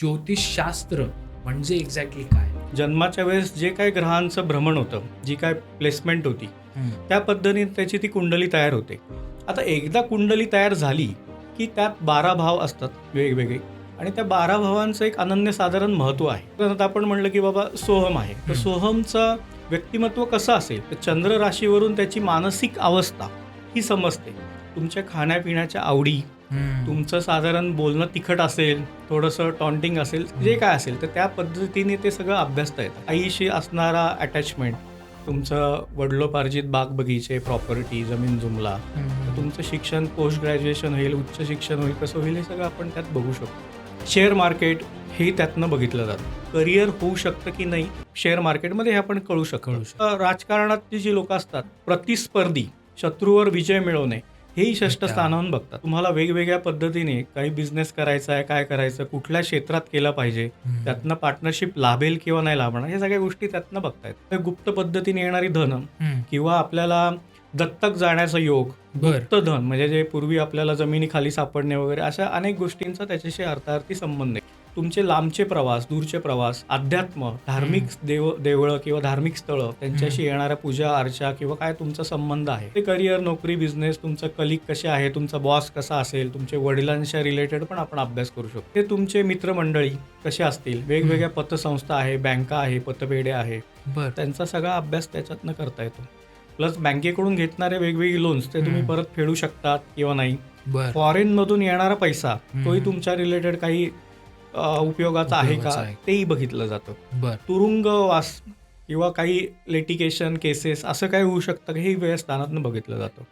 ज्योतिषशास्त्र म्हणजे एक्झॅक्टली काय? जन्माच्या वेळेस जे काय ग्रहांचं भ्रमण होतं जी काय प्लेसमेंट होती त्या पद्धतीने त्याची ती कुंडली तयार होते. आता एकदा कुंडली तयार झाली की त्यात बारा भाव असतात वेगवेगळे. आणि त्या बारा भावांचं एक अनन्यसाधारण महत्त्व आहे. तर आता आपण म्हणलं की बाबा सोहम आहे. तर. सोहमचं व्यक्तिमत्व कसं असेल? तर चंद्र राशीवरून त्याची मानसिक अवस्था ही समजते. तुमच्या खाण्यापिण्याच्या आवडी तुमचं साधारण बोलणं तिखट असेल थोडंसं टॉन्टिंग असेल जे काय असेल तर त्या पद्धतीने ते सगळं अभ्यासता येतं. आईशी असणारा अटॅचमेंट तुमचं वडलोपार्जित बाग बगीचे प्रॉपर्टी जमीन जुमला तुमचं शिक्षण पोस्ट ग्रॅज्युएशन होईल उच्च शिक्षण होईल कसं होईल हे सगळं आपण त्यात बघू शकतो. शेअर मार्केट हे त्यातनं बघितलं जातं. करिअर होऊ शकतं की नाही शेअर मार्केटमध्ये हे आपण कळू शकतो. राजकारणातली जी लोक असतात प्रतिस्पर्धी शत्रूवर विजय मिळवणे हेही अच्छा. स्थानावरून बघतात. तुम्हाला वेगवेगळ्या पद्धतीने काही बिझनेस करायचा आहे काय करायचं कुठल्या क्षेत्रात केलं पाहिजे त्यातनं पार्टनरशिप लाभेल किंवा नाही लाभणार हे सगळ्या गोष्टी त्यातनं बघतायत. गुप्त पद्धतीने येणारी धन किंवा आपल्याला दत्तक जाण्याचा योग गुप्त धन म्हणजे जे पूर्वी आपल्याला जमिनीखाली सापडणे वगैरे अशा अनेक गोष्टींचा त्याच्याशी अर्थार्थी संबंध आहे. तुमचे लांबचे प्रवास दूरचे प्रवास अध्यात्म धार्मिक देव देवळं किंवा धार्मिक स्थळं त्यांच्याशी येणाऱ्या पूजा अर्चा किंवा काय तुमचा संबंध आहे? ते करिअर नोकरी बिझनेस तुमचं कलिक कसे आहे? तुमचा बॉस कसा असेल? तुमचे वडिलांच्या रिलेटेड पण आपण अभ्यास करू शकतो. ते तुमचे मित्रमंडळी कसे असतील? वेगवेगळ्या पतसंस्था आहे बँका आहे पतपेढ्या आहे. बर. त्यांचा सगळा अभ्यास त्याच्यातनं करता येतो. प्लस बँकेकडून घेतणारे वेगवेगळे लोन्स ते तुम्ही. परत फेडू शकतात किंवा नाही. फॉरेन मधून येणारा पैसा तोही. तुमच्या रिलेटेड काही उपयोगाचा आहे उपयोगाचा का आहे. तेही बघितलं जातं. बर. तुरुंगवास किंवा काही लिटिगेशन केसेस असं काही होऊ शकतं का? हे वेळ स्थानातनं बघितलं जातं.